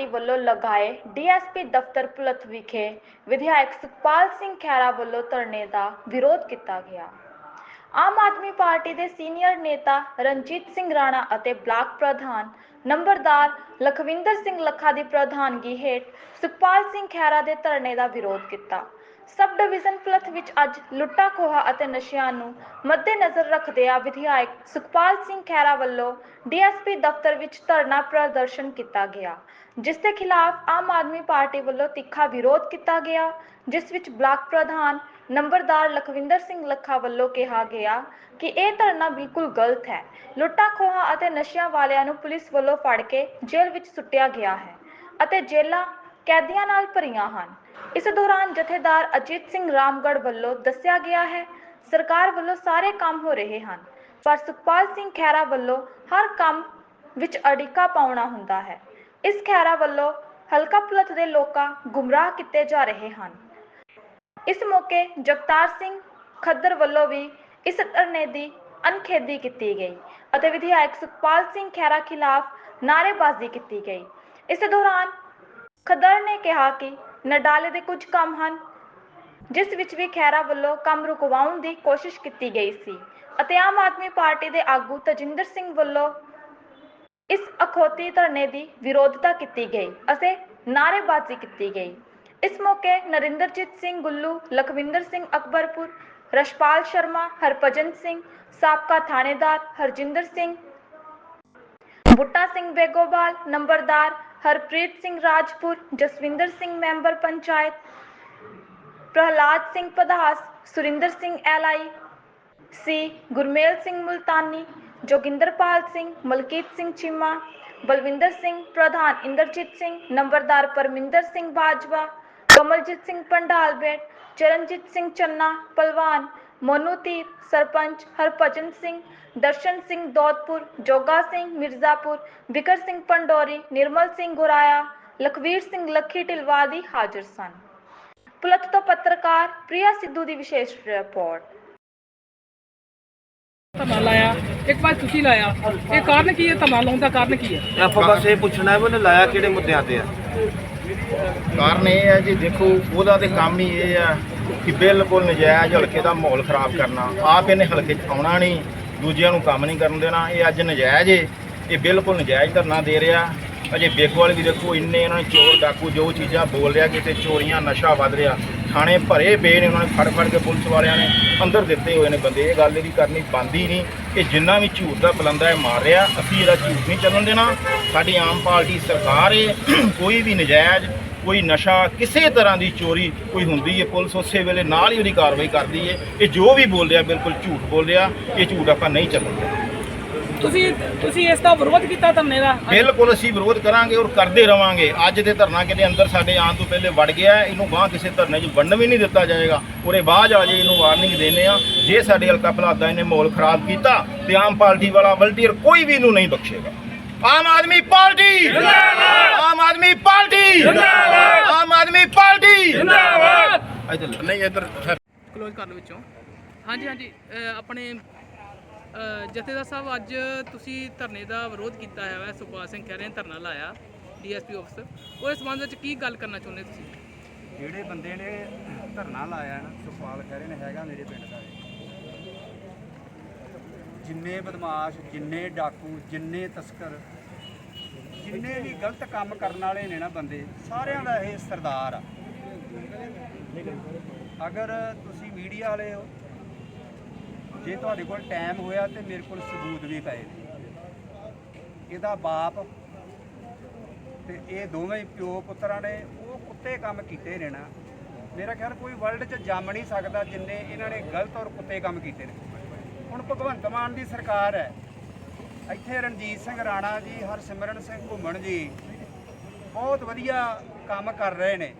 Party ਵੱਲੋਂ ਲਗਾਏ DSP ਦਫ਼ਤਰ ਪੁਲਤ ਵਿਖੇ ਵਿਧਾਇਕ ਸੁਖਪਾਲ ਸਿੰਘ ਖਹਿਰਾ ਵੱਲੋਂ ਧਰਨੇ ਦਾ ਵਿਰੋਧ ਕੀਤਾ ਗਿਆ। ਆਮ ਆਦਮੀ ਪਾਰਟੀ ਦੇ ਸੀਨੀਅਰ ਨੇਤਾ ਰਣਜੀਤ ਸਿੰਘ ਰਾਣਾ ਅਤੇ ਬਲਾਕ ਪ੍ਰਧਾਨ ਨੰਬਰਦਾਰ ਲਖਵਿੰਦਰ ਸਿੰਘ ਲੱਖਾ ਦੀ ਪ੍ਰਧਾਨਗੀ ਹੇਠ ਸੁਖਪਾਲ ਸਿੰਘ ਖਹਿਰਾ ਦੇ ਧਰਨੇ ਦਾ ਵਿਰੋਧ ਕੀਤਾ। ਸਬ ਡਿਵੀਜ਼ਨ ਪੁਲਤ ਵਿੱਚ ਅੱਜ ਲੁੱਟਾ, ਖੋਹਾ ਅਤੇ ਨਸ਼ਿਆਂ ਨੂੰ ਮੱਦੇਨਜ਼ਰ ਰੱਖਦਿਆਂ ਵਿਧਾਇਕ ਸੁਖਪਾਲ ਸਿੰਘ ਖਹਿਰਾ ਵੱਲੋਂ ਡੀਐਸਪੀ ਦਫ਼ਤਰ ਵਿੱਚ ਧਰਨਾ ਪ੍ਰਦਰਸ਼ਨ ਕੀਤਾ ਗਿਆ, ਜਿਸ ਦੇ ਖਿਲਾਫ ਆਮ ਆਦਮੀ ਪਾਰਟੀ ਵੱਲੋਂ ਤਿੱਖਾ ਵਿਰੋਧ ਕੀਤਾ ਗਿਆ, ਜਿਸ ਵਿੱਚ ਬਲਾਕ ਪ੍ਰਧਾਨ ਨੰਬਰਦਾਰ ਲਖਵਿੰਦਰ ਸਿੰਘ ਲੱਖਾ ਵੱਲੋਂ ਕਿਹਾ ਗਿਆ ਕਿ ਇਹ ਧਰਨਾ ਬਿਲਕੁਲ ਗਲਤ ਹੈ। ਲੁੱਟਾ, ਖੋਹਾ ਅਤੇ ਨਸ਼ਿਆਂ ਵਾਲਿਆਂ ਨੂੰ ਪੁਲਿਸ ਵੱਲੋਂ ਫੜ ਕੇ ਜੇਲ੍ਹ ਵਿੱਚ ਸੁੱਟਿਆ ਗਿਆ ਹੈ ਅਤੇ ਜੇਲ੍ਹਾਂ ਕੈਦੀਆਂ ਨਾਲ ਭਰੀਆਂ ਹਨ। ਇਸ ਦੌਰਾਨ ਜਥੇਦਾਰ ਅਜੀਤ ਸਿੰਘ ਰਾਮਗੜ੍ਹ ਵੱਲੋਂ ਦੱਸਿਆ ਗਿਆ ਹੈ, ਸਰਕਾਰ ਵੱਲੋਂ ਸਾਰੇ ਕੰਮ ਹੋ ਰਹੇ ਹਨ, ਪਰ ਸੁਖਪਾਲ ਸਿੰਘ ਖਹਿਰਾ ਵੱਲੋਂ ਹਰ ਕੰਮ ਵਿੱਚ ਅੜਿੱਕਾ ਪਾਉਣਾ ਹੁੰਦਾ ਹੈ। ਇਸ ਖਹਿਰਾ ਵੱਲੋਂ ਹਲਕਾ ਪੁਲਤ ਦੇ ਲੋਕਾਂ ਗੁੰਮਰਾਹ ਕੀਤੇ ਜਾ ਰਹੇ ਹਨ। ਇਸ ਮੌਕੇ ਜਗਤਾਰ ਸਿੰਘ ਖੱਦਰ ਵੱਲੋਂ ਵੀ ਇਸ ਧਰਨੇ ਦੀ ਅਨਖੇਦੀ ਕੀਤੀ ਗਈ ਅਤੇ ਵਿਧਾਇਕ ਸੁਖਪਾਲ ਸਿੰਘ ਖਹਿਰਾ ਖਿਲਾਫ ਨਾਅਰੇਬਾਜ਼ੀ ਕੀਤੀ ਗਈ। ਇਸ ਦੌਰਾਨ ਖੱਦਰ ਨੇ ਕਿਹਾ ਕਿ ਨਡਾਲੇ ਦੇ ਕੁਝ ਕੰਮ ਹਨ, ਜਿਸ ਵਿੱਚ ਵੀ ਖਹਿਰਾ ਵੱਲੋਂ ਕੰਮ ਰੁਕਵਾਉਣ ਦੀ ਕੋਸ਼ਿਸ਼ ਕੀਤੀ ਗਈ ਸੀ ਅਤੇ ਆਮ ਆਦਮੀ ਪਾਰਟੀ ਦੇ ਆਗੂ ਤਜਿੰਦਰ ਸਿੰਘ ਵੱਲੋਂ ਇਸ ਅਖੌਤੀ ਧਰਨੇ ਦੀ ਵਿਰੋਧਤਾ ਕੀਤੀ ਗਈ ਅਤੇ ਨਾਅਰੇਬਾਜ਼ੀ ਕੀਤੀ ਗਈ। ਇਸ ਮੌਕੇ ਨਰਿੰਦਰਜੀਤ ਸਿੰਘ ਗੁੱਲੂ, ਲਖਵਿੰਦਰ ਸਿੰਘ ਅਕਬਰਪੁਰ, ਰਸ਼ਪਾਲ ਸ਼ਰਮਾ, ਹਰਭਜਨ ਸਿੰਘ, ਸਾਬਕਾ ਥਾਣੇਦਾਰ ਹਰਜਿੰਦਰ ਸਿੰਘ, ਬੁੱਟਾ ਸਿੰਘ ਬੇਗੋਵਾਲ ਨੰਬਰਦਾਰ Harpreet Singh Rajpur Jaswinder Singh member panchayat, Prahlad Singh Padhas, Surinder Singh L I C Gurmel Singh Multani, Jogindarpal Singh, Malkit Singh Cheema, Balwinder Singh ਪ੍ਰਧਾਨ ਇੰਦਰਜੀਤ ਸਿੰਘ, ਨੰਬਰਦਾਰ ਪਰਮਿੰਦਰ ਸਿੰਘ ਬਾਜਵਾ, ਕਮਲਜੀਤ ਸਿੰਘ ਪੰਡਾਲਬੇਟ, ਚਰਨਜੀਤ ਸਿੰਘ ਚੰਨਾ, ਪਲਵਾਨ, ਮੋਨੂ ਧੀਰ ਸਰਪੰਚ ਹਰਭਜਨ ਸਿੰਘ ਦਰਸ਼ਨ ਸਿੰਘ ਦੌਦਪੁਰ ਜੋਗਾ ਸਿੰਘ ਮਿਰਜ਼ਾਪੁਰ ਵਿਕਰ ਸਿੰਘ ਪੰਡੋਰੀ ਨਿਰਮਲ ਸਿੰਘ ਗੁਰਾਇਆ ਲਖਵੀਰ ਸਿੰਘ ਲੱਖੀ ਢਿਲਵਾਦੀ ਹਾਜ਼ਰ ਸਨ। ਪੁਲਤ ਤੋਂ ਪੱਤਰਕਾਰ ਪ੍ਰਿਆ ਸਿੱਧੂ ਦੀ ਵਿਸ਼ੇਸ਼ ਰਿਪੋਰਟ। ਧਰਨਾ ਲਾਇਆ। ਇੱਕ ਵਾਰ ਤੁਸੀਂ ਲਾਇਆ। ਇਹ ਕਾਰਨ ਕੀ ਹੈ? ਧਰਨਾ ਲਾਉਣ ਦਾ ਕਾਰਨ ਕੀ ਹੈ? ਤੇ ਆਪਾਂ ਬਸ ਇਹ ਪੁੱਛਣਾ ਹੈ ਵੀ ਉਹਨੇ ਲਾਇਆ ਕਿਹੜੇ ਮੁੱਦਿਆਂ ਤੇ ਆ? ਕਾਰਨ ਇਹ ਹੈ ਜੀ ਦੇਖੋ ਉਹਦਾ ਤੇ ਕੰਮ ਹੀ ਇਹ ਆ ਕਿ ਬਿਲਕੁਲ ਨਜਾਇਜ਼ ਹਲਕੇ ਦਾ ਮਾਹੌਲ ਖਰਾਬ ਕਰਨਾ। ਆਪ ਇਹਨੇ ਹਲਕੇ 'ਚ ਆਉਣਾ ਨਹੀਂ। ਦੂਜਿਆਂ ਨੂੰ ਕੰਮ ਨਹੀਂ ਕਰਨ ਦੇਣਾ। ਇਹ ਅੱਜ ਨਜਾਇਜ਼ ਏ। ਇਹ ਬਿਲਕੁਲ ਨਜਾਇਜ਼ ਧਰਨਾ ਦੇ ਰਿਹਾ। ਅਜੇ ਬੇਕਵਾਲ ਵੀ ਦੇਖੋ, ਇੰਨੇ ਇਹਨਾਂ ਨੇ ਚੋਰ ਡਾਕੂ ਜੋ ਚੀਜ਼ਾਂ ਬੋਲ ਰਿਹਾ, ਕਿਤੇ ਚੋਰੀਆਂ, ਨਸ਼ਾ ਵੱਧ ਰਿਹਾ। ਥਾਣੇ ਭਰੇ ਪਏ ਨੇ, ਉਹਨਾਂ ਨੇ ਫੜ ਫੜ ਕੇ ਪੁਲਿਸ ਵਾਲਿਆਂ ਨੇ ਅੰਦਰ ਦਿੱਤੇ ਹੋਏ ਨੇ ਬੰਦੇ। ਇਹ ਗੱਲ ਇਹਦੀ ਕਰਨੀ ਬੰਦੀ ਨਹੀਂ। ਕਿ ਜਿੰਨਾ ਵੀ ਝੂਠ ਦਾ ਪਲੰਦਾ ਹੈ ਮਾਰ ਰਿਹਾ। ਅਸੀਂ ਇਹਦਾ ਝੂਠ ਨਹੀਂ ਚੱਲਣ ਦੇਣਾ। ਸਾਡੀ ਆਮ ਪਾਰਟੀ ਸਰਕਾਰ ਏ। ਕੋਈ ਵੀ ਨਜਾਇਜ਼ ਕੋਈ ਨਸ਼ਾ ਕਿਸੇ ਤਰ੍ਹਾਂ ਦੀ ਚੋਰੀ ਕੋਈ ਹੁੰਦੀ ਹੈ ਪੁਲਿਸ ਉਸੇ ਵੇਲੇ ਨਾਲ ਹੀ ਉਹਦੀ ਕਾਰਵਾਈ ਕਰਦੀ ਹੈ। ਇਹ ਜੋ ਵੀ ਬੋਲ ਰਿਹਾ ਬਿਲਕੁਲ ਝੂਠ ਬੋਲ ਰਿਹਾ ਇਹ ਝੂਠ ਆਪਾਂ ਨਹੀਂ ਚੱਲਣ ਦੇਣਾ ਤੁਸੀਂ ਤੁਸੀਂ ਇਸ ਦਾ ਵਿਰੋਧ ਕੀਤਾ ਧਰਨੇ ਦਾ? ਬਿਲਕੁਲ ਅਸੀਂ ਵਿਰੋਧ ਕਰਾਂਗੇ ਔਰ ਕਰਦੇ ਰਵਾਂਗੇ। ਅੱਜ ਦੇ ਧਰਨਾ ਕਿਤੇ ਅੰਦਰ ਸਾਡੇ ਆਉਣ ਤੋਂ ਪਹਿਲੇ ਵੜ ਗਿਆ ਇਹਨੂੰ ਗਾਂ ਕਿਸੇ ਧਰਨੇ 'ਚ ਵੰਡ ਵੀ ਨਹੀਂ ਦਿੱਤਾ ਜਾਏਗਾ। ਉਹਦੇ ਬਾਅਦ ਆ ਜੇ ਇਹਨੂੰ ਵਾਰਨਿੰਗ ਦੇਨੇ ਆ ਜੇ ਸਾਡੇ ਹਲਕਾ ਭਲਾਦਾ ਇਹਨੇ ਮਾਹੌਲ ਖਰਾਬ ਕੀਤਾ ਤੇ ਆਮ ਪਾਰਟੀ ਵਾਲਾ ਵਲਟੀਅਰ ਕੋਈ ਵੀ ਇਹਨੂੰ ਨਹੀਂ ਬਖਸ਼ੇਗਾ। ਆਮ ਆਦਮੀ ਪਾਰਟੀ। ਜਿੰਦਾਬਾਦ। ਆਮ ਆਦਮੀ ਪਾਰਟੀ। ਜਿੰਦਾਬਾਦ। ਆਮ ਆਦਮੀ ਪਾਰਟੀ। ਜਿੰਦਾਬਾਦ। ਨਹੀਂ ਇੱਧਰ ਕਲੋਜ਼ ਕਰਨ ਵਿੱਚੋਂ। ਹਾਂਜੀ ਹਾਂਜੀ ਅਹ ਆਪਣੇ ਅਹ ਜਥੇਦਾਰ ਸਾਹਿਬ ਅੱਜ ਤੁਸੀਂ ਧਰਨੇ ਦਾ ਵਿਰੋਧ ਕੀਤਾ ਹੈ। ਸੁਖਪਾਲ ਸਿੰਘ ਖਹਿਰੇ ਨੇ ਧਰਨਾ ਲਾਇਆ ਡੀਐਸਪੀ ਆਫਿਸ ਉਹਦੇ ਸੰਬੰਧ ਵਿੱਚ ਕੀ ਗੱਲ ਕਰਨਾ ਚਾਹੁੰਦੇ ਤੁਸੀਂ? ਜਿਹੜੇ ਬੰਦੇ ਨੇ ਧਰਨਾ ਲਾਇਆ ਨਾ ਸੁਖਪਾਲ ਖਹਿਰੇ ਨੇ ਹੈਗਾ ਮੇਰੇ ਪਿੰਡ ਦਾ ਇਹ। ਜਿੰਨੇ ਬਦਮਾਸ਼, ਜਿੰਨੇ ਡਾਕੂ, ਜਿੰਨੇ ਤਸਕਰ, ਜਿੰਨੇ ਵੀ ਗਲਤ ਕੰਮ ਕਰਨ ਵਾਲੇ ਨੇ ਨਾ ਬੰਦੇ, ਸਾਰਿਆਂ ਦਾ ਇਹ ਸਰਦਾਰ ਆ। ਅਗਰ ਤੁਸੀਂ ਮੀਡੀਆ ਵਾਲੇ ਹੋ, ਜੇ ਤੁਹਾਡੇ ਕੋਲ ਟਾਈਮ ਹੋਇਆ ਤੇ ਮੇਰੇ ਕੋਲ ਸਬੂਤ ਵੀ ਪਏ ਨੇ। ਇਹਦਾ ਬਾਪ ਤੇ ਇਹ ਦੋਵੇਂ ਪਿਓ ਪੁੱਤਰਾਂ ਨੇ, ਉਹ ਕੁੱਤੇ ਕੰਮ ਕੀਤੇ ਨੇ ਨਾ। ਮੇਰਾ ਖਿਆਲ ਕੋਈ ਵਰਲਡ 'ਚ ਜੰਮ ਨਹੀਂ ਸਕਦਾ ਜਿੰਨੇ ਇਹਨਾਂ ਨੇ ਗਲਤ ਔਰ ਕੁੱਤੇ ਕੰਮ ਕੀਤੇ ਨੇ। ਹੁਣ ਭਗਵੰਤ ਮਾਨ ਦੀ ਸਰਕਾਰ ਹੈ। ਇੱਥੇ ਰਣਜੀਤ ਸਿੰਘ ਰਾਣਾ ਜੀ, ਹਰਸਿਮਰਨ ਸਿੰਘ ਘੁੰਮਣ ਜੀ, ਬਹੁਤ ਵਧੀਆ ਕੰਮ ਕਰ ਰਹੇ ਨੇ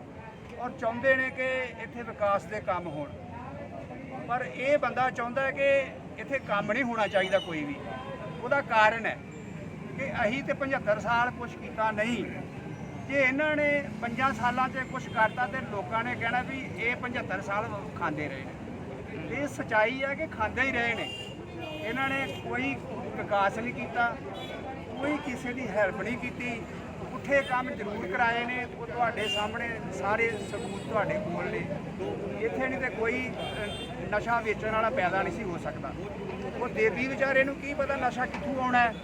ਔਰ ਚਾਹੁੰਦੇ ਨੇ ਕਿ ਇੱਥੇ ਵਿਕਾਸ ਦੇ ਕੰਮ ਹੋਣ। ਪਰ ਇਹ ਬੰਦਾ ਚਾਹੁੰਦਾ ਹੈ ਕਿ ਇੱਥੇ ਕੰਮ ਨਹੀਂ ਹੋਣਾ ਚਾਹੀਦਾ ਕੋਈ ਵੀ। ਉਹਦਾ ਕਾਰਨ ਹੈ ਕਿ ਅਸੀਂ ਤੇ 75 ਸਾਲ ਕੁਝ ਕੀਤਾ ਨਹੀਂ। ਜੇ ਇਹਨਾਂ ਨੇ 5 ਸਾਲਾਂ 'ਚ ਕੁਝ ਕਰਤਾ ਤੇ ਲੋਕਾਂ ਨੇ ਕਹਿਣਾ ਵੀ ਇਹ 75 ਸਾਲ ਖਾਂਦੇ ਰਹੇ ਨੇ। ਇਹ ਸਚਾਈ ਹੈ ਕਿ ਖਾਂਦੇ ਹੀ ਰਹੇ ਨੇ। ਇਹਨਾਂ ਨੇ ਕੋਈ ਵਿਕਾਸ ਨਹੀਂ ਕੀਤਾ, ਕੋਈ ਕਿਸੇ ਦੀ ਹੈਲਪ ਨਹੀਂ ਕੀਤੀ। ਪੁੱਠੇ ਕੰਮ ਜ਼ਰੂਰ ਕਰਾਏ ਨੇ, ਉਹ ਤੁਹਾਡੇ ਸਾਹਮਣੇ ਸਾਰੇ ਸਬੂਤ ਤੁਹਾਡੇ ਕੋਲ ਨੇ। ਇੱਥੇ ਨਹੀਂ ਤੇ ਕੋਈ ਨਸ਼ਾ ਵੇਚਣ ਵਾਲਾ ਪੈਦਾ ਨਹੀਂ ਸੀ ਹੋ ਸਕਦਾ। ਉਹ ਦੇਵੀ ਵਿਚਾਰੇ ਨੂੰ ਕੀ ਪਤਾ ਨਸ਼ਾ ਕਿੱਥੋਂ ਆਉਣਾ ਹੈ।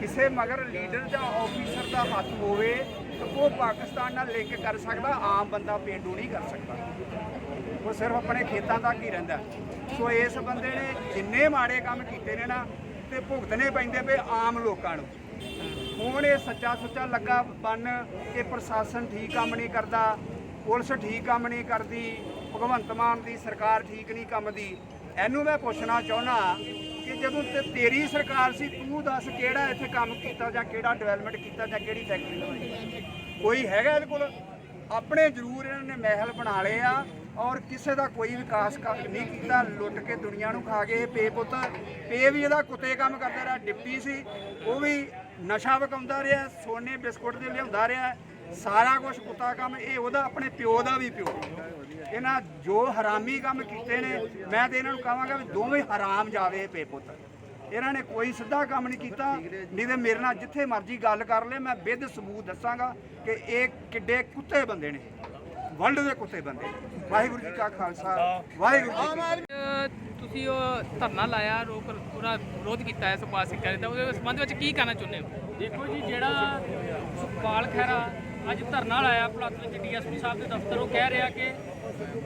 ਕਿਸੇ ਮਗਰ ਲੀਡਰ ਜਾਂ ਆਫੀਸਰ ਦਾ ਹੱਥ ਹੋਵੇ ਤਾਂ ਉਹ ਪਾਕਿਸਤਾਨ ਨਾਲ ਲਿੰਕ ਕਰ ਸਕਦਾ, ਆਮ ਬੰਦਾ ਪੇਂਡੂ ਨਹੀਂ ਕਰ ਸਕਦਾ। ਉਹ ਸਿਰਫ ਆਪਣੇ ਖੇਤਾਂ ਤੱਕ ਹੀ ਰਹਿੰਦਾ। ਸੋ ਇਸ ਬੰਦੇ ਨੇ ਜਿੰਨੇ ਮਾੜੇ ਕੰਮ ਕੀਤੇ ਨੇ ਨਾ, ਤੇ ਭੁਗਤਣੇ ਪੈਂਦੇ ਪਏ ਆਮ ਲੋਕਾਂ ਨੂੰ। ਹੁਣ ਇਹ ਸੱਚਾ ਸੁੱਚਾ ਲੱਗਾ ਬਣ ਕਿ ਪ੍ਰਸ਼ਾਸਨ ਠੀਕ ਕੰਮ ਨਹੀਂ ਕਰਦਾ, ਪੁਲਿਸ ਠੀਕ ਕੰਮ ਨਹੀਂ ਕਰਦੀ, ਭਗਵੰਤ ਮਾਨ ਦੀ ਸਰਕਾਰ ਠੀਕ ਨਹੀਂ ਕੰਮ ਦੀ ਇਹਨੂੰ ਮੈਂ ਪੁੱਛਣਾ ਚਾਹੁੰਦਾ ਕਿ ਜਦੋਂ ਤੇ ਤੇਰੀ ਸਰਕਾਰ ਸੀ, ਤੂੰ ਦੱਸ ਕਿਹੜਾ ਇੱਥੇ ਕੰਮ ਕੀਤਾ ਜਾਂ ਕਿਹੜਾ ਡਿਵੈਲਪਮੈਂਟ ਕੀਤਾ ਜਾਂ ਕਿਹੜੀ ਫੈਕਟਰੀ ਲਵਾਈ ਕੋਈ ਹੈਗਾ ਇਹਦੇ ਕੋਲ? ਆਪਣੇ ਜ਼ਰੂਰ ਇਹਨਾਂ ਨੇ ਮਹਿਲ ਬਣਾ ਲਏ ਆ। ਔਰ ਕਿਸੇ ਦਾ ਕੋਈ ਵਿਕਾਸ ਕੰਮ ਨਹੀਂ ਕੀਤਾ, ਲੁੱਟ ਕੇ ਦੁਨੀਆ ਨੂੰ ਖਾ ਗਏ। ਪੇ ਪੁੱਤ, ਪੇ ਵੀ ਇਹਦਾ ਕੁੱਤੇ ਕੰਮ ਕਰਦਾ ਰਿਹਾ ਡਿਪਟੀ ਸੀ। ਉਹ ਵੀ ਨਸ਼ਾ ਵਕਾਉਂਦਾ ਰਿਹਾ, ਸੋਨੇ ਬਿਸਕੁਟ ਦੇ ਲਿਆਉਂਦਾ ਰਿਹਾ। ਸਾਰਾ ਕੁਝ ਕੁੱਤਾ ਕੰਮ, ਇਹ ਉਹਦਾ, ਆਪਣੇ ਪਿਓ ਦਾ ਵੀ ਪਿਓ। ਇਹਨਾਂ ਜੋ ਹਰਾਮੀ ਕੰਮ ਕੀਤੇ ਨੇ, ਮੈਂ ਤੇ ਇਹਨਾਂ ਨੂੰ ਕਹਾਂਗਾ ਵੀ ਦੋਵੇਂ ਹਰਾਮ ਜਾਵੇ ਪੇ ਪੁੱਤ। ਇਹਨਾਂ ਨੇ ਕੋਈ ਸਿੱਧਾ ਕੰਮ ਨਹੀਂ ਕੀਤਾ, ਨਹੀਂ ਤੇ ਮੇਰੇ ਨਾਲ ਜਿੱਥੇ ਮਰਜ਼ੀ ਗੱਲ ਕਰ ਲੈ, ਮੈਂ ਵਿਦ ਸਬੂਤ ਦੱਸਾਂਗਾ ਕਿ ਇਹ ਕਿੱਡੇ ਕੁੱਤੇ ਬੰਦੇ ਨੇ। ਵਰਲਡ ਦੇ ਕੁੱਤੇ ਬੰਦੇ। ਵਾਹਿਗੁਰੂ ਜੀ ਕਾ ਖਾਲਸਾ ਵਾਹਿਗੁਰੂ ਜੀ ਕੀ ਤੁਸੀਂ ਉਹ ਧਰਨਾ ਲਾਇਆ ਰੋਕ ਪੂਰਾ ਵਿਰੋਧ ਕੀਤਾ ਹੈ ਸੁਪਾਲ ਸਿੰਘ ਖਹਿਰੇ ਦਾ ਉਹਦੇ ਸੰਬੰਧ ਵਿੱਚ ਕੀ ਕਹਿਣਾ ਚਾਹੁੰਦੇ ਹੋ? ਦੇਖੋ ਜੀ ਜਿਹੜਾ ਸੁਖਪਾਲ ਖਹਿਰਾ ਅੱਜ ਧਰਨਾ ਲਾਇਆ ਭਲੱਤ ਵਿੱਚ ਡੀਐਸਪੀ ਸਾਹਿਬ ਦੇ ਦਫ਼ਤਰ ਉਹ ਕਹਿ ਰਿਹਾ ਕਿ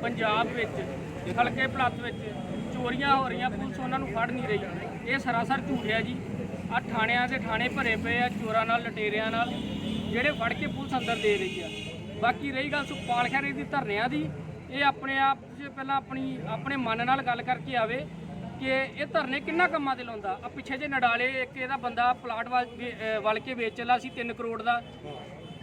ਪੰਜਾਬ ਵਿੱਚ ਹਲਕੇ ਭਲੱਤ ਵਿੱਚ ਚੋਰੀਆਂ ਹੋ ਰਹੀਆਂ ਪੁਲਿਸ ਉਹਨਾਂ ਨੂੰ ਫੜ ਨਹੀਂ ਰਹੀ। ਇਹ ਸਰਾਸਰ ਝੂਠ ਹੈ ਜੀ। ਆ ਥਾਣਿਆਂ ਦੇ ਥਾਣੇ ਭਰੇ ਪਏ ਆ ਚੋਰਾਂ ਨਾਲ ਲਟੇਰਿਆਂ ਨਾਲ ਜਿਹੜੇ ਫੜ ਕੇ ਪੁਲਿਸ ਅੰਦਰ ਦੇ ਰਹੀ ਆ। ਬਾਕੀ ਰਹੀ ਗੱਲ ਸੁਖਪਾਲ ਖਹਿਰੇ ਦੀ ਧਰਨਿਆਂ ਦੀ, ਇਹ ਆਪਣੇ ਆਪ 'ਚ ਪਹਿਲਾਂ ਆਪਣੀ, ਆਪਣੇ ਮਨ ਨਾਲ ਗੱਲ ਕਰਕੇ ਆਵੇ ਕਿ ਇਹ ਧਰਨੇ ਕਿੰਨਾ ਕੰਮਾਂ ਤੇ ਲਾਉਂਦਾ? ਆ ਪਿੱਛੇ ਜੇ ਨਡਾਲੇ ਇੱਕ ਇਹਦਾ ਬੰਦਾ ਪਲਾਟ ਵੱਲ ਵੇ- ਅਹ ਕੇ ਵੇਚ ਚਲਾ ਸੀ 3 ਕਰੋੜ ਦਾ।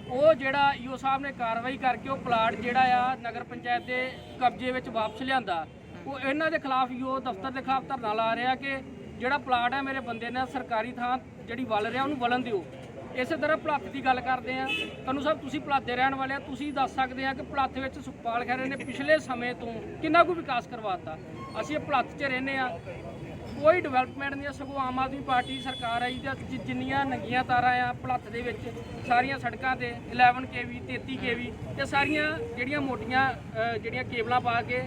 ਉਹ ਜਿਹੜਾ ਈਓ ਸਾਹਿਬ ਨੇ ਕਾਰਵਾਈ ਕਰਕੇ ਉਹ ਪਲਾਟ ਜਿਹੜਾ ਆ ਨਗਰ ਪੰਚਾਇਤ ਦੇ ਕਬਜ਼ੇ ਵਿੱਚ ਵਾਪਸ ਲਿਆਂਦਾ। ਉਹ ਇਹਨਾਂ ਦੇ ਖਿਲਾਫ ਈਓ ਦਫ਼ਤਰ ਦੇ ਖਿਲਾਫ ਧਰਨਾ ਲਾ ਰਿਹਾ ਕਿ ਜਿਹੜਾ ਪਲਾਟ ਹੈ ਮੇਰੇ ਬੰਦੇ ਨੇ ਸਰਕਾਰੀ ਥਾਂ ਜਿਹੜੀ ਵਲ ਰਿਹਾ ਉਹਨੂੰ ਵਲਣ ਦਿਓ। ਇਸੇ ਤਰ੍ਹਾਂ ਭਲੱਥ ਦੀ ਗੱਲ ਕਰਦੇ ਆ ਤੁਹਾਨੂੰ ਸਾਹਿਬ ਤੁਸੀਂ ਭਲੱਥ ਦੇ ਰਹਿਣ ਵਾਲੇ ਆ ਤੁਸੀਂ ਦੱਸ ਸਕਦੇ ਆ ਕਿ ਭਲੱਥ ਵਿੱਚ ਸੁਖਪਾਲ ਖਹਿਰੇ ਨੇ ਪਿਛਲੇ ਸਮੇਂ ਤੋਂ ਕਿੰਨਾ ਕੁ ਵਿਕਾਸ ਕਰਵਾਤਾ ਅਸੀਂ ਇਹ ਭਲੱਥ 'ਚ ਰਹਿੰਦੇ ਆ ਕੋਈ ਡਿਵੈਲਪਮੈਂਟ ਨਹੀਂ ਆ, ਸਗੋਂ ਆਮ ਆਦਮੀ ਪਾਰਟੀ ਸਰਕਾਰ ਆਈ ਜਾਂ ਜਿ- ਜਿੰਨੀਆਂ ਨੰਗੀਆਂ ਤਾਰਾਂ ਆ ਭਲੱਥ ਦੇ ਵਿੱਚ ਸਾਰੀਆਂ ਸੜਕਾਂ ਤੇ 11 ਕੇਵੀ 33 ਕੇਵੀ ਤੇ ਸਾਰੀਆਂ ਜਿਹੜੀਆਂ ਮੋਟੀਆਂ ਜਿਹੜੀਆਂ ਕੇਬਲਾਂ ਪਾ ਕੇ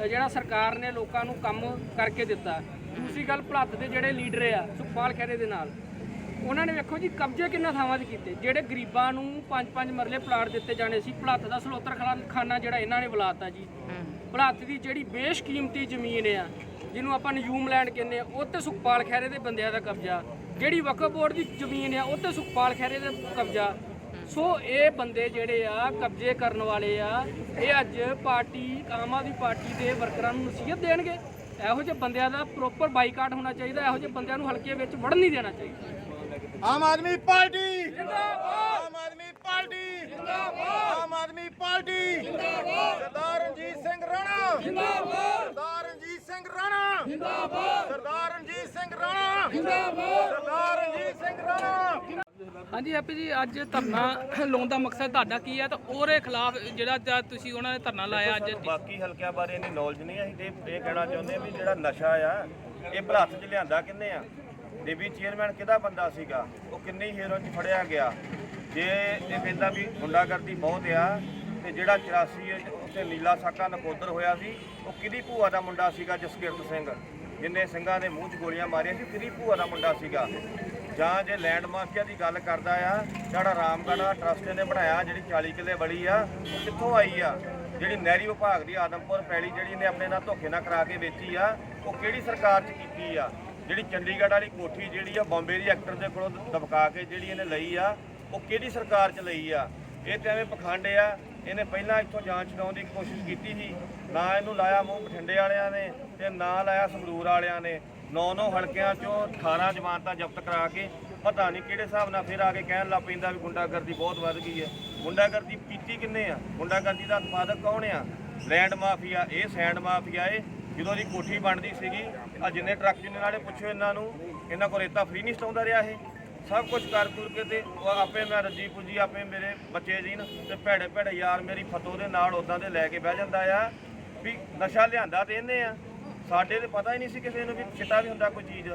ਜਿਹੜਾ ਸਰਕਾਰ ਨੇ ਲੋਕਾਂ ਨੂੰ ਕੰਮ ਕਰਕੇ ਦਿੱਤਾ। ਦੂਸਰੀ ਗੱਲ ਭਲੱਥ ਦੇ ਜਿਹੜੇ ਲੀਡਰ ਆ ਸੁਖਪਾਲ ਖਹਿਰੇ ਦੇ ਨਾਲ ਉਹਨਾਂ ਨੇ ਵੇਖੋ ਜੀ ਕਬਜ਼ੇ ਕਿੰਨਾ ਥਾਵਾਂ 'ਤੇ ਕੀਤੇ। ਜਿਹੜੇ ਗਰੀਬਾਂ ਨੂੰ ਪੰਜ ਪੰਜ ਮਰਲੇ ਪਲਾਟ ਦਿੱਤੇ ਜਾਣੇ ਸੀ ਭਲੱਥ ਦਾ ਸਲੋਤਰ ਖਾਨਾ ਜਿਹੜਾ ਇਹਨਾਂ ਨੇ ਬੁਲਾਤਾ ਜੀ। ਭਲੱਥ ਦੀ ਜਿਹੜੀ ਬੇਸ਼ਕੀਮਤੀ ਜ਼ਮੀਨ ਆ ਜਿਹਨੂੰ ਆਪਾਂ ਨਿਯੂਮ ਲੈਂਡ ਕਹਿੰਦੇ ਆ ਉਹ ਤੇ ਸੁਖਪਾਲ ਖਹਿਰੇ ਦੇ ਬੰਦਿਆਂ ਦਾ ਕਬਜ਼ਾ। ਜਿਹੜੀ ਵਕਫ ਬੋਰਡ ਦੀ ਜ਼ਮੀਨ ਆ ਉਹ ਤੇ ਸੁਖਪਾਲ ਖਹਿਰੇ ਦਾ ਕਬਜ਼ਾ। ਸੋ ਇਹ ਬੰਦੇ ਜਿਹੜੇ ਆ ਕਬਜ਼ੇ ਕਰਨ ਵਾਲੇ ਆ ਇਹ ਅੱਜ ਪਾਰਟੀ ਆਮ ਆਦਮੀ ਪਾਰਟੀ ਦੇ ਵਰਕਰਾਂ ਨੂੰ ਨਸੀਹਤ ਦੇਣਗੇ। ਇਹੋ ਜਿਹੇ ਬੰਦਿਆਂ ਦਾ ਪ੍ਰੋਪਰ ਬਾਈਕਾਟ ਹੋਣਾ ਚਾਹੀਦਾ ਇਹੋ ਜਿਹੇ ਬੰਦਿਆਂ ਨੂੰ ਹਲਕੇ ਵਿੱਚ ਵੜਨ ਨਹੀਂ ਦੇਣਾ ਚਾਹੀਦਾ। ਆਮ ਆਦਮੀ ਪਾਰਟੀ। ਜਿੰਦਾਬਾਦ। ਆਮ ਆਦਮੀ ਪਾਰਟੀ। ਜਿੰਦਾਬਾਦ। ਆਮ ਆਦਮੀ ਪਾਰਟੀ। ਜਿੰਦਾਬਾਦ। ਸਰਦਾਰ ਰਣਜੀਤ ਸਿੰਘ ਰਾਣਾ। ਜਿੰਦਾਬਾਦ। ਸਰਦਾਰ ਰਣਜੀਤ ਸਿੰਘ ਰਾਣਾ। ਜਿੰਦਾਬਾਦ। ਸਰਦਾਰ ਰਣਜੀਤ ਸਿੰਘ ਰਾਣਾ। ਜਿੰਦਾਬਾਦ। ਸਰਦਾਰ ਰਣਜੀਤ ਸਿੰਘ ਰਾਣਾ। ਹਾਂਜੀ ਹੈਪੀ ਜੀ ਅੱਜ ਧਰਨਾ ਲਾਉਣ ਦਾ ਮਕਸਦ ਤੁਹਾਡਾ ਕੀ ਹੈ ਤਾਂ ਉਹਦੇ ਖਿਲਾਫ ਜਿਹੜਾ ਤੁਸੀਂ ਉਹਨਾਂ ਨੇ ਧਰਨਾ ਲਾਇਆ ਅੱਜ। ਬਾਕੀ ਹਲਕਿਆਂ ਬਾਰੇ ਇੰਨੀ ਨੌਲੇਜ ਨਹੀਂ ਅਸੀਂ ਤੇ ਇਹ ਕਹਿਣਾ ਚਾਹੁੰਦੇ ਹਾਂ ਵੀ ਜਿਹੜਾ ਨਸ਼ਾ ਆ ਇਹ ਭਲੱਥ 'ਚ ਲਿਆਂਦਾ ਕਿੰਨੇ ਆ? ਡੇਬੀ ਚੇਅਰਮੈਨ ਕਿਹਦਾ ਬੰਦਾ ਸੀਗਾ? ਉਹ ਕਿੰਨੀ ਹੀਰੋ 'ਚ ਫੜਿਆ ਗਿਆ? ਜੇ ਇਹ ਕਹਿੰਦਾ ਵੀ ਗੁੰਡਾਗਰਦੀ ਬਹੁਤ ਆ, ਤੇ ਜਿਹੜਾ 84 ਉੱਥੇ ਨੀਲਾ ਸਾਕਾ ਨਕੋਦਰ ਹੋਇਆ ਸੀ, ਉਹ ਕਿਹਦੀ ਭੂਆ ਦਾ ਮੁੰਡਾ ਸੀਗਾ ਜਸਕਿਰਤ ਸਿੰਘ? ਜਿੰਨੇ ਸਿੰਘਾਂ ਦੇ ਮੂੰਹ 'ਚ ਗੋਲੀਆਂ ਮਾਰੀਆਂ ਸੀ, ਕਿਹਦੀ ਭੂਆ ਦਾ ਮੁੰਡਾ ਸੀਗਾ? ਜਾਂ ਜੇ ਲੈਂਡ ਮਾਫੀਆ ਦੀ ਗੱਲ ਕਰਦਾ ਆ, ਜਿਹੜਾ ਰਾਮਗੜ੍ਹ ਟਰਸਟ ਨੇ ਬਣਾਇਆ, ਜਿਹੜੀ 40 ਕਿੱਲੇ ਬੜੀ ਆ, ਉਹ ਕਿੱਥੋਂ ਆਈ ਆ? ਜਿਹੜੀ ਨਹਿਰੀ ਵਿਭਾਗ ਦੀ ਆਦਮਪੁਰ ਪੈਲੀ ਜਿਹੜੀ ਨੇ ਆਪਣੇ ਨਾਲ ਧੋਖੇ ਨਾਲ ਕਰਾ ਕੇ ਵੇਚੀ ਆ, ਉਹ ਕਿਹੜੀ ਸਰਕਾਰ 'ਚ ਕੀਤੀ ਆ? ਜਿਹੜੀ ਚੰਡੀਗੜ੍ਹ ਵਾਲੀ ਕੋਠੀ ਜਿਹੜੀ ਆ, ਬੰਬੇ ਦੀ ਐਕਟਰ ਦੇ ਕੋਲੋਂ ਦਬਕਾ ਕੇ ਜਿਹੜੀ ਇਹਨੇ ਲਈ ਆ, ਉਹ ਕਿਹੜੀ ਸਰਕਾਰ 'ਚ ਲਈ ਆ? ਇਹ ਤੇ ਐਵੇਂ ਪਖੰਡ ਆ, ਇਹਨੇ ਪਹਿਲਾਂ ਇੱਥੋਂ ਜਾਂਚ ਛਡਾਉਣ ਦੀ ਕੋਸ਼ਿਸ਼ ਕੀਤੀ ਸੀ। ਨਾ ਇਹਨੂੰ ਲਾਇਆ ਮੂੰਹ ਬਠਿੰਡੇ ਵਾਲਿਆਂ ਨੇ ਤੇ ਨਾ ਲਾਇਆ ਸੰਗਰੂਰ ਵਾਲਿਆਂ ਨੇ। ਨੌ ਨੌ ਹਲਕਿਆਂ ਚੋਂ 18 ਜ਼ਮਾਨਤਾਂ ਜ਼ਬਤ ਕਰਾ ਕੇ, ਪਤਾ ਨਹੀਂ ਕਿਹੜੇ ਹਿਸਾਬ ਨਾਲ ਫਿਰ ਆ ਕੇ ਕਹਿਣ ਲੱਗ ਪੈਂਦਾ ਵੀ ਗੁੰਡਾਗਰਦੀ ਬਹੁਤ ਵੱਧ ਗਈ ਹੈ ਗੁੰਡਾਗਰਦੀ ਪੀਤੀ ਕਿੰਨੇ ਆ? ਗੁੰਡਾਗਰਦੀ ਦਾ ਉਤਪਾਦਕ ਕੌਣ ਆ? ਲੈਂਡ ਮਾਫੀਆ, ਇਹ ਸੈਂਡ ਮਾਫੀਆ ਏ। ਜਦੋਂ ਦੀ ਕੋਠੀ ਬਣਦੀ ਸੀਗੀ ਆ ਜਿੰਨੇ ਟਰੱਕ ਜਿੰਨੇ ਨਾਲੇ ਪੁੱਛੋ ਇਹਨਾਂ ਨੂੰ, ਇਹਨਾਂ ਕੋਲ ਰੇਤਾ ਫ੍ਰੀ ਨਹੀਂ ਸਟਾਉਂਦਾ ਰਿਹਾ ਇਹ। ਸਭ ਕੁਝ ਕਰ ਕੁਰ ਕੇ ਤੇ ਉਹ ਆਪੇ ਮੈਂ ਰੱਜੀ ਪੁੱਜੀ, ਆਪੇ ਮੇਰੇ ਬੱਚੇ ਜੀ ਨੇ, ਤੇ ਭੈੜੇ ਭੈੜੇ ਯਾਰ ਮੇਰੀ ਫਤੋ ਦੇ ਨਾਲ ਉਦਾਂ ਦੇ ਲੈ ਕੇ ਬਹਿ ਜਾਂਦਾ ਆ, ਵੀ ਨਸ਼ਾ ਲਿਆਂਦਾ ਤੇ ਇਹਨੇ ਆ। ਸਾਡੇ ਤੇ ਪਤਾ ਹੀ ਨਹੀਂ ਸੀ ਕਿਸੇ ਨੂੰ ਵੀ ਚਿੱਟਾ ਵੀ ਹੁੰਦਾ ਕੋਈ ਚੀਜ਼।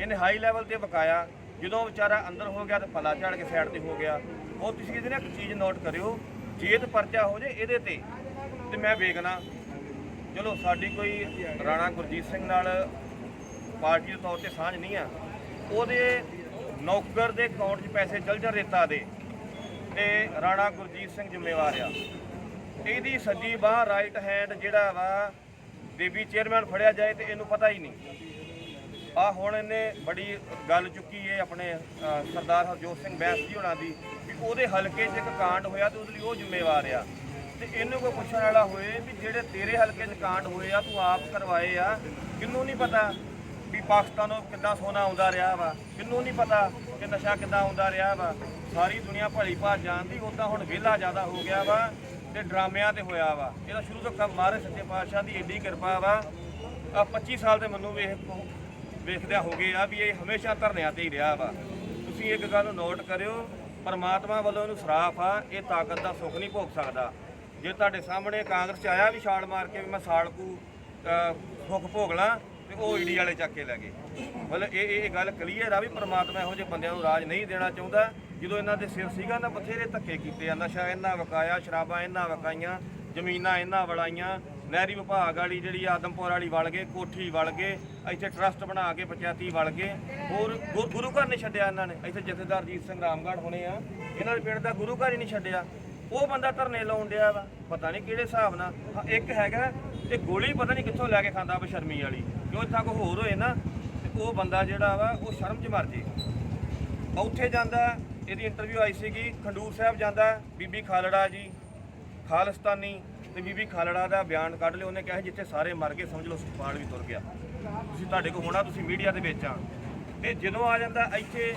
ਇਹਨੇ ਹਾਈ ਲੈਵਲ ਤੇ ਬਕਾਇਆ ਜਦੋਂ ਵਿਚਾਰਾ ਅੰਦਰ ਹੋ ਗਿਆ ਤੇ ਪਲਾ ਝਾੜ ਕੇ ਸਾਈਡ ਤੇ ਹੋ ਗਿਆ। ਉਹ ਤੁਸੀਂ ਇਹਦੇ ਨਾਲ ਇੱਕ ਚੀਜ਼ ਨੋਟ ਕਰਿਓ। ਜੇ ਤੇ ਪਰਚਾ ਹੋ ਜੇ ਇਹਦੇ ਤੇ ਤੇ ਮੈਂ ਵੇਖਣਾ। ਚਲੋ, ਸਾਡੀ ਕੋਈ ਰਾਣਾ ਗੁਰਜੀਤ ਸਿੰਘ ਨਾਲ ਪਾਰਟੀ ਦੇ ਤੌਰ ਤੇ ਸਾਂਝ ਨਹੀਂ ਆ। ਉਹਦੇ ਨੌਕਰ ਦੇ ਅਕਾਊਂਟ 'ਚ ਪੈਸੇ ਚਲ ਜਾ ਰੇਤਾ ਦੇ, ਤੇ ਰਾਣਾ ਗੁਰਜੀਤ ਸਿੰਘ ਜ਼ਿੰਮੇਵਾਰ ਆ। ਇਹਦੀ ਸੱਜੀ ਬਾਹ ਰਾਈਟ ਹੈਂਡ ਜਿਹੜਾ ਵਾ ਬੀਬੀ ਚੇਅਰਮੈਨ ਫੜਿਆ ਜਾਏ ਤੇ ਇਹਨੂੰ ਪਤਾ ਹੀ ਨਹੀਂ। ਆ ਹੁਣ ਇਹਨੇ ਬੜੀ ਗੱਲ ਚੁੱਕੀ ਏ ਆਪਣੇ ਸਰਦਾਰ ਹਰਜੋਤ ਸਿੰਘ ਬੈਂਸ ਜੀ ਹੋਣਾ ਦੀ ਕਿ ਉਹਦੇ ਹਲਕੇ 'ਚ ਇੱਕ ਕਾਂਡ ਹੋਇਆ ਤੇ ਉਹਦੇ ਲਈ ਉਹ ਜ਼ਿੰਮੇਵਾਰ ਆ। ਤੇ ਇਹਨੂੰ ਕੋਈ ਪੁੱਛਣ ਵਾਲਾ ਹੋਏ ਵੀ ਜਿਹੜੇ ਤੇਰੇ ਹਲਕੇ 'ਚ ਕਾਂਡ ਹੋਏ ਆ, ਤੂੰ ਆਪ ਕਰਵਾਏ ਆ, ਕਿੰਨੂੰ ਨਹੀਂ ਪਤਾ ਵੀ ਪਾਕਿਸਤਾਨੋਂ ਕਿੱਦਾਂ ਸੋਨਾ ਆਉਂਦਾ ਰਿਹਾ ਵਾ? ਕਿੰਨੂੰ ਨਹੀਂ ਪਤਾ ਕਿ ਨਸ਼ਾ ਕਿੱਦਾਂ ਆਉਂਦਾ ਰਿਹਾ ਵਾ? ਸਾਰੀ ਦੁਨੀਆ ਭਲੀ ਭਾਲ ਜਾਣਦੀ ਉਦਾਂ ਹੁਣ ਵਿਹਲਾ ਜ਼ਿਆਦਾ ਹੋ ਗਿਆ ਵਾ ਤੇ ਡਰਾਮਿਆਂ ਤੇ ਹੋਇਆ ਵਾ। ਇਹਦਾ ਸ਼ੁਰੂ ਤੋਂ ਕੰਮ ਮਹਾਰਾਜ ਸੱਚੇ ਪਾਤਸ਼ਾਹ ਦੀ ਏਡੀ ਕਿਰਪਾ ਵਾ। ਆ 25 ਸਾਲ ਦੇ ਮੈਨੂੰ ਵੇਖ ਵੇਖਦਿਆਂ ਹੋ ਗਏ ਆ ਵੀ ਇਹ ਹਮੇਸ਼ਾ ਧਰਨਿਆਂ ਤੇ ਹੀ ਰਿਹਾ ਵਾ। ਤੁਸੀਂ ਇੱਕ ਗੱਲ ਨੋਟ ਕਰਿਓ, ਪਰਮਾਤਮਾ ਵੱਲੋਂ ਇਹਨੂੰ ਸਰਾਫ ਆ, ਇਹ ਤਾਕਤ ਦਾ ਸੁੱਖ ਨਹੀਂ ਭੋਗ ਸਕਦਾ। ਜੇ ਤੁਹਾਡੇ ਸਾਹਮਣੇ ਕਾਂਗਰਸ ਚ ਆਇਆ ਵੀ ਛਾਲ ਮਾਰ ਕੇ ਵੀ ਮੈਂ ਸਾਲਕੂ ਭੁੱਖ ਭੋਗ ਲਾਂ, ਤੇ ਉਹ ਈਡੀ ਵਾਲੇ ਚੱਕ ਕੇ ਲੈ ਗਏ। ਮਤਲਬ ਇਹ ਇਹ ਗੱਲ ਕਲੀਅਰ ਆ ਵੀ ਪਰਮਾਤਮਾ ਇਹੋ ਜਿਹੇ ਬੰਦਿਆਂ ਨੂੰ ਰਾਜ ਨਹੀਂ ਦੇਣਾ ਚਾਹੁੰਦਾ। ਜਦੋਂ ਇਹਨਾਂ ਦੇ ਸਿਰ ਸੀਗਾ, ਨਾ ਬਥੇਰੇ ਧੱਕੇ ਕੀਤੇ ਆ। ਨਸ਼ਾ ਇਹਨਾਂ ਵਕਾਇਆ, ਸ਼ਰਾਬਾਂ ਇਹਨਾਂ ਵਕਾਈਆਂ, ਜ਼ਮੀਨਾਂ ਇਹਨਾਂ ਵੜਾਈਆਂ, ਨਹਿਰੀ ਵਿਭਾਗ ਵਾਲੀ ਜਿਹੜੀ ਆਦਮਪੁਰ ਵਾਲੀ ਵਲ ਗਏ, ਕੋਠੀ ਵਲ ਗਏ, ਇੱਥੇ ਟਰਸਟ ਬਣਾ ਕੇ ਪੰਚਾਇਤੀ ਵਲ ਗਏ। ਹੋਰ ਗੁਰੂ ਘਰ ਨਹੀਂ ਛੱਡਿਆ ਇਹਨਾਂ ਨੇ। ਇੱਥੇ ਜਥੇਦਾਰ ਜੀਤ ਸਿੰਘ ਰਾਮਗੜ੍ਹ ਹੋਣੇ ਆ। ਇਹਨਾਂ ਦੇ ਪਿੰਡ ਦਾ ਗੁਰੂ ਘਰ ਹੀ ਨਹੀਂ ਛੱਡਿਆ। ਉਹ ਬੰਦਾ ਧਰਨੇ ਲਾਉਣ ਡਿਆ ਵਾ ਪਤਾ ਨਹੀਂ ਕਿਹੜੇ ਹਿਸਾਬ ਨਾਲ। ਹਾਂ, ਇੱਕ ਹੈਗਾ ਇਹ ਗੋਲੀ ਪਤਾ ਨਹੀਂ ਕਿੱਥੋਂ ਲੈ ਕੇ ਖਾਂਦਾ ਬਸ਼ਰਮੀ ਵਾਲੀ। ਜੋ ਇੱਥਾ ਕੋ ਹੋਰ ਹੋਏ ਨਾ ਤੇ ਉਹ ਬੰਦਾ ਜਿਹੜਾ ਵਾ ਉਹ ਸ਼ਰਮ 'ਚ ਮਰ ਜੇ। ਉੱਥੇ ਜਾਂਦਾ ਇਹਦੀ ਇੰਟਰਵਿਊ ਆਈ ਸੀਗੀ ਖੰਡੂਰ ਸਾਹਿਬ ਜਾਂਦਾ ਬੀਬੀ ਖਾਲੜਾ ਜੀ ਖਾਲਿਸਤਾਨੀ ਤੇ ਬੀਬੀ ਖਾਲੜਾ ਦਾ ਬਿਆਨ ਕੱਢ ਲਿਆ ਉਹਨੇ ਕਿਹਾ ਸੀ, ਜਿੱਥੇ ਸਾਰੇ ਮਰ ਗਏ ਸਮਝ ਲਓ ਸੁਖਪਾਲ ਵੀ ਤੁਰ ਗਿਆ। ਤੁਸੀਂ ਤੁਹਾਡੇ ਕੋਲ ਹੋਣਾ ਤੁਸੀਂ ਮੀਡੀਆ ਦੇ ਵਿੱਚ ਆ। ਤੇ ਜਦੋਂ ਆ ਜਾਂਦਾ ਇੱਥੇ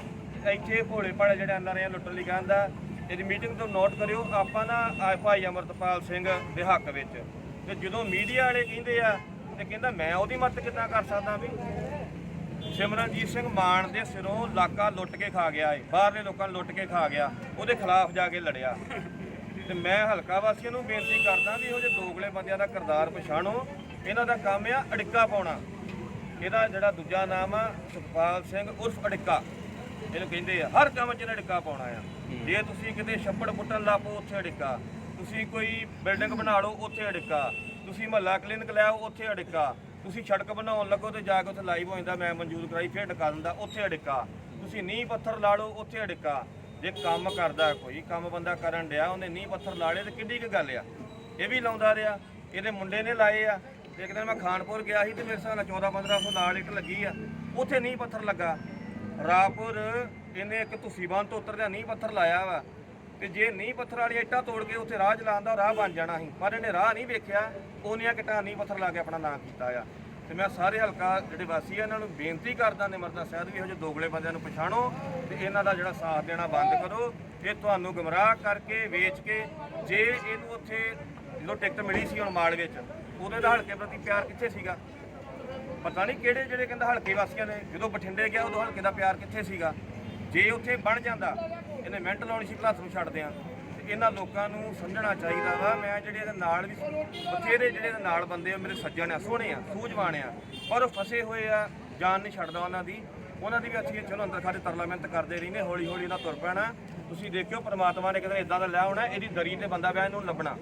ਇੱਥੇ ਭੋਲੇ ਭਾਲੇ ਜਿਹੜੇ ਅੰਦਰ ਆ ਲੁੱਟਣ ਲਈ ਕਹਿੰਦਾ ਇਹਦੀ ਮੀਟਿੰਗ ਤੋਂ ਨੋਟ ਕਰਿਓ, ਆਪਾਂ ਨਾ ਆ ਭਾਈ ਅਮਰਤਪਾਲ ਸਿੰਘ ਦੇ ਹੱਕ ਵਿੱਚ। ਤੇ ਜਦੋਂ ਮੀਡੀਆ ਵਾਲੇ ਕਹਿੰਦੇ ਆ, ਤੇ ਕਹਿੰਦਾ ਮੈਂ ਉਹਦੀ ਮਦਦ ਕਿੱਦਾਂ ਕਰ ਸਕਦਾ ਵੀ? ਸਿਮਰਨਜੀਤ ਸਿੰਘ ਮਾਨ ਦੇ ਸਿਰੋਂ ਇਲਾਕਾ ਲੁੱਟ ਕੇ ਖਾ ਗਿਆ ਏ, ਬਾਹਰਲੇ ਲੋਕਾਂ ਨੂੰ ਲੁੱਟ ਕੇ ਖਾ ਗਿਆ, ਉਹਦੇ ਖਿਲਾਫ ਜਾ ਕੇ ਲੜਿਆ। ਤੇ ਮੈਂ ਹਲਕਾ ਵਾਸੀਆਂ ਨੂੰ ਬੇਨਤੀ ਕਰਦਾ ਵੀ ਇਹੋ ਜਿਹੇ ਦੋਗਲੇ ਬੰਦਿਆਂ ਦਾ ਕਿਰਦਾਰ ਪਛਾਣੋ, ਇਹਨਾਂ ਦਾ ਕੰਮ ਆ ਅੜਿੱਕਾ ਪਾਉਣਾ। ਇਹਦਾ ਜਿਹੜਾ ਦੂਜਾ ਨਾਮ ਆ, ਸੁਖਪਾਲ ਸਿੰਘ ਉਰਫ ਅੜਿੱਕਾ। ਇਹਨੂੰ ਕਹਿੰਦੇ ਆ ਹਰ ਕੰਮ 'ਚ ਇਹਨੇ ਅੜਿੱਕਾ ਪਾਉਣਾ ਆ। ਜੇ ਤੁਸੀਂ ਕਿਤੇ ਛੱਪੜ ਪੁੱਟਣ ਲੱਪੋ ਉੱਥੇ ਅੜਿੱਕਾ ਤੁਸੀਂ ਕੋਈ ਬਿਲਡਿੰਗ ਬਣਾ ਲਓ ਉੱਥੇ ਅੜਿੱਕਾ ਤੁਸੀਂ ਮਹੱਲਾ ਕਲੀਨਿਕ ਲੈ ਆਓ ਉੱਥੇ ਅੜਿੱਕਾ ਤੁਸੀਂ ਸੜਕ ਬਣਾਉਣ ਲੱਗੋ ਤੇ ਜਾ ਕੇ ਉੱਥੇ ਲਾਈਵ ਹੋ ਜਾਂਦਾ ਮੈਂ ਮਨਜ਼ੂਰ ਕਰਾਈ ਫਿਰ ਡਕਾ ਦਿੰਦਾ ਉੱਥੇ ਅੜਿੱਕਾ ਤੁਸੀਂ ਨੀਂਹ ਪੱਥਰ ਲਾ ਲਓ ਉੱਥੇ ਅੜਿੱਕਾ ਜੇ ਕੰਮ ਕਰਦਾ ਕੋਈ ਕੰਮ ਬੰਦਾ ਕਰਨ ਡਿਆ ਉਹਨੇ ਨੀਂਹ ਪੱਥਰ ਲਾ ਲਏ ਤੇ ਕਿੱਡੀ ਕੁ ਗੱਲ ਆ? ਇਹ ਵੀ ਲਾਉਂਦਾ ਰਿਹਾ। ਇਹਦੇ ਮੁੰਡੇ ਨੇ ਲਾਏ ਆ। ਇੱਕ ਦਿਨ ਮੈਂ ਖਾਨਪੁਰ ਗਿਆ ਸੀ ਤੇ ਮੇਰੇ ਹਿਸਾਬ ਨਾਲ 14 1500 ਨਾਲ ਇੱਟ ਲੱਗੀ ਆ। ਉੱਥੇ ਨੀਂਹ ਪੱਥਰ ਲੱਗਾ। ਰਾਪੁਰ ਇਹਨੇ ਇੱਕ ਤੁਸੀਂ ਬੰਨ ਤੋਂ ਉਤਰਦਿਆਂ ਨੀਂਹ ਪੱਥਰ ਲਾਇਆ ਵਾ। ਤੇ ਜੇ ਨੀਂਹ ਪੱਥਰ ਵਾਲੀ ਇੱਟਾਂ ਤੋੜ ਕੇ ਉੱਥੇ ਰਾਹ ਚਲਾਉਂਦਾ ਰਾਹ ਬਣ ਜਾਣਾ ਸੀ, ਪਰ ਇਹਨੇ ਰਾਹ ਨਹੀਂ ਵੇਖਿਆ ਉਹਨੇ ਕਿਟਾਂ ਨੀਂਹ ਪੱਥਰ ਲਾ ਕੇ ਆਪਣਾ ਨਾਂ ਕੀਤਾ ਆ। ਤੇ ਮੈਂ ਸਾਰੇ ਹਲਕਾ ਜਿਹੜੇ ਵਾਸੀ ਆ, ਇਹਨਾਂ ਨੂੰ ਬੇਨਤੀ ਕਰਦਾ, ਨਿਮਰਤਾ ਸਾਹਿਬ ਵੀ ਇਹੋ ਜਿਹੇ ਦੋਗਲੇ ਬੰਦਿਆਂ ਨੂੰ ਪਛਾਣੋ ਤੇ ਇਹਨਾਂ ਦਾ ਜਿਹੜਾ ਸਾਥ ਦੇਣਾ ਬੰਦ ਕਰੋ ਇਹ ਤੁਹਾਨੂੰ ਗਮਰਾਹ ਕਰਕੇ ਵੇਚ ਕੇ ਜੇ ਇਹਨੂੰ ਉੱਥੇ ਜਦੋਂ ਟਿਕਟ ਮਿਲੀ ਸੀ ਹੁਣ ਮਾਲ ਵਿੱਚ ਉਹਦੇ ਦਾ ਹਲਕੇ ਪ੍ਰਤੀ ਪਿਆਰ ਕਿੱਥੇ ਸੀਗਾ? ਪਤਾ ਨਹੀਂ ਕਿਹੜੇ ਜਿਹੜੇ ਕਹਿੰਦਾ ਹਲਕੇ ਵਾਸੀਆਂ ਨੇ, ਜਦੋਂ ਬਠਿੰਡੇ ਗਿਆ ਉਦੋਂ ਹਲਕੇ ਦਾ ਪਿਆਰ ਕਿੱਥੇ ਸੀਗਾ? ਜੇ ਉੱਥੇ ਬਣ ਜਾਂਦਾ, ਇਹਨੇ ਮਿੰਟ ਲਾਉਣੀ ਸੀ ਕਲਾਸ ਨੂੰ ਛੱਡਦੇ ਆ ਤੇ ਇਹਨਾਂ ਲੋਕਾਂ ਨੂੰ ਸਮਝਣਾ ਚਾਹੀਦਾ ਵਾ, ਮੈਂ ਜਿਹੜੇ ਇਹਦੇ ਨਾਲ ਵੀ ਬਥੇਰੇ ਜਿਹੜੇ ਇਹਦੇ ਨਾਲ ਬੰਦੇ ਆ, ਮੇਰੇ ਸੱਜਣ ਆ, ਸੋਹਣੇ ਆ, ਸੂਝਵਾਨ ਆ, ਪਰ ਉਹ ਫਸੇ ਹੋਏ ਆ, ਜਾਨ ਨਹੀਂ ਛੱਡਦਾ ਉਹਨਾਂ ਦੀ। ਉਹਨਾਂ ਦੀ ਵੀ ਅੱਛੀ ਚਲੋ ਅੰਦਰ ਖਾਤੇ ਤਰਲਾ ਮਿਹਨਤ ਕਰਦੇ ਰਹਿੰਦੇ ਹੌਲੀ ਹੌਲੀ ਇਹਨਾਂ ਤੁਰ ਪੈਣਾ। ਤੁਸੀਂ ਦੇਖਿਓ, ਪਰਮਾਤਮਾ ਨੇ ਕਿਤੇ ਇਦਾਂ ਦਾ ਲੈ ਆਉਣਾ, ਇਹਦੀ ਦਰੀ ਤੇ ਬੰਦਾ ਪਿਆ ਇਹਨੂੰ ਲੱਭਣਾ।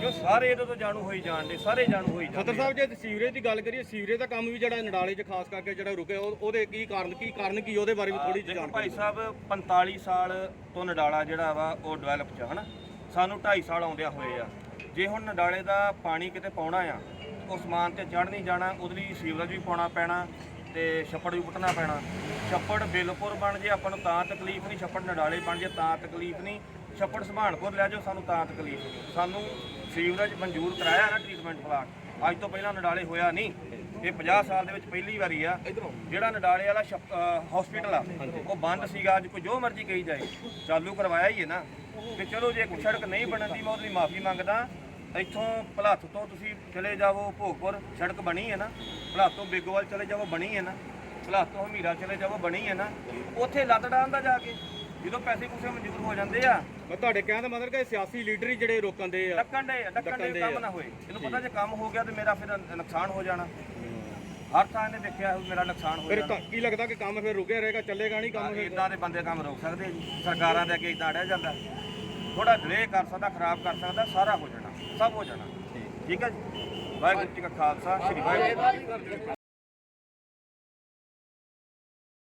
ਕਿਉਂ ਸਾਰੇ ਇਹਦੇ ਤੋਂ ਜਾਣੂ ਹੋਈ ਜਾਣਦੇ ਸਾਰੇ ਜਾਣੂ ਹੋਈ ਜਾਂਦੇ ਖੱਤਰ ਸਾਹਿਬ ਜੇ ਸੀਵਰੇਜ ਦੀ ਗੱਲ ਕਰੀਏ ਸੀਵਰੇਜ ਦਾ ਕੰਮ ਵੀ ਜਿਹੜਾ ਨਡਾਲੇ 'ਚ ਖਾਸ ਕਰਕੇ ਜਿਹੜਾ ਰੁਕਿਆ ਉਹ- ਉਹਦੇ ਕੀ ਕਾਰਨ ਕੀ ਕਾਰਨ ਕੀ ਉਹਦੇ ਬਾਰੇ ਵੀ ਥੋੜੀ ਜਿਹੀ ਦੇਖੋ ਜਾਣਕਾਰੀ ਭਾਈ ਸਾਹਿਬ 45 ਸਾਲ ਤੋਂ ਨਡਾਲਾ ਜਿਹੜਾ ਵਾ ਉਹ ਡਿਵੈਲਪ ਚ ਹਨਾ? ਸਾਨੂੰ 2.5 ਸਾਲ ਆਉਂਦਿਆਂ ਹੋਏ ਆ। ਜੇ ਹੁਣ ਨਡਾਲੇ ਦਾ ਪਾਣੀ ਕਿਤੇ ਪਾਉਣਾ ਆ ਉਹ ਸਮਾਨ ਤੇ ਚੜ ਨਹੀਂ ਜਾਣਾ ਉਹਦੇ ਲਈ ਸੀਵਰੇਜ ਵੀ ਪਾਉਣਾ ਪੈਣਾ ਤੇ ਛੱਪੜ ਵੀ ਪੁੱਟਣਾ ਪੈਣਾ। ਛੱਪੜ ਬਿਲਪੁਰ ਬਣ ਜੇ ਆਪਾਂ ਨੂੰ ਤਾਂ ਤਕਲੀਫ ਨਹੀਂ ਛੱਪੜ ਨਡਾਲੇ ਬਣ ਜੇ ਤਾਂ ਤਕਲੀਫ ਨਹੀਂ। ਛੱਪੜ ਸੁਭਾਨਪੁਰ ਲੈ ਜਾਓ ਸਾਨੂੰ ਤਾਂ ਤਕਲੀਫ ਨਹੀਂ ਸਾਨੂੰ ਸੀਵਰੇਜ ਮਨਜ਼ੂਰ ਕਰਾਇਆ ਨਾ ਟ੍ਰੀਟਮੈਂਟ ਪਲਾਂਟ ਅੱਜ ਤੋਂ ਪਹਿਲਾਂ ਨਡਾਲੇ ਹੋਇਆ ਨਹੀਂ। ਇਹ 50 ਸਾਲ ਦੇ ਵਿੱਚ ਪਹਿਲੀ ਵਾਰੀ ਆ। ਜਿਹੜਾ ਨਡਾਲੇ ਵਾਲਾ ਹਸਪੀਟਲ ਆ ਉਹ ਬੰਦ ਸੀਗਾ। ਅੱਜ ਕੋਈ ਜੋ ਮਰਜ਼ੀ ਕਹੀ ਜਾਏ। ਚਾਲੂ ਕਰਵਾਇਆ ਹੀ ਹੈ ਨਾ। ਤੇ ਚਲੋ ਜੇ ਕੋਈ ਸੜਕ ਨਹੀਂ ਬਣਨ ਦੀ ਮੈਂ ਉਹਦੀ ਮਾਫੀ ਮੰਗਦਾ। ਇੱਥੋਂ ਭਲਾਥ ਤੋਂ ਤੁਸੀਂ ਚਲੇ ਜਾਵੋ ਭੋਗਪੁਰ। ਸੜਕ ਬਣੀ ਹੈ ਨਾ। ਭਲਾਥ ਤੋਂ ਬੇਗੋਵਾਲ ਚਲੇ ਜਾਵੋ ਬਣੀ ਹੈ ਨਾ। ਭਲਾਥ ਤੋਂ ਹਮੀਰਾ ਚਲੇ ਜਾਵੋ ਬਣੀ ਹੈ ਨਾ। ਉੱਥੇ ਲੱਤ ਡਾਂਦਾ ਜਾ ਕੇ। ਜਦੋਂ ਪੈਸੇ ਪੂਸੇ ਮਨਜ਼ੂਰ ਹੋ ਜਾਂਦੇ ਆ ਮੈਂ ਤੁਹਾਡੇ ਕਹਿਣ ਦਾ ਮਤਲਬ ਕਿ ਸਿਆਸੀ ਲੀਡਰ ਹੀ ਜਿਹੜੇ ਰੋਕਣ ਦੇ ਆ ਡੱਕਣ ਦੇ ਡੱਕਣ ਦੇ ਕੰਮ। ਨਾ ਹੋਏ। ਇਹਨੂੰ ਪਤਾ ਜੇ ਕੰਮ ਹੋ ਗਿਆ ਤੇ ਮੇਰਾ ਫਿਰ ਨੁਕਸਾਨ ਹੋ ਜਾਣਾ। ਹਰ ਥਾਂ ਇਹਨੇ ਦੇਖਿਆ ਮੇਰਾ ਨੁਕਸਾਨ ਹੋ ਫਿਰ ਜਾਣਾ। ਤਾਂ ਕੀ ਲੱਗਦਾ ਕਿ ਕੰਮ ਫਿਰ ਰੁਕਿਆ ਰਹੇਗਾ ਚੱਲੇਗਾ ਨਹੀਂ ਕੰਮ ਫਿਰ? ਇਦਾਂ ਦੇ ਬੰਦੇ ਕੰਮ ਰੋਕ ਸਕਦੇ ਜੀ। ਸਰਕਾਰਾਂ ਦੇ ਅੱਗੇ ਇਦਾਂ ਅੜਿਆ ਜਾਂਦਾ। ਥੋੜਾ ਡਿਲੇ ਕਰ ਸਕਦਾ ਖਰਾਬ ਕਰ ਸਕਦਾ ਸਾਰਾ ਹੋ ਜਾਣਾ। ਸਭ ਹੋ ਜਾਣਾ। ਠੀਕ। ਹੈ ਜੀ। ਵਾਹਿਗੁਰੂ ਜੀ ਕਾ ਖਾਲਸਾ ਸ੍ਰੀ ਵਾਹਿਗੁਰੂ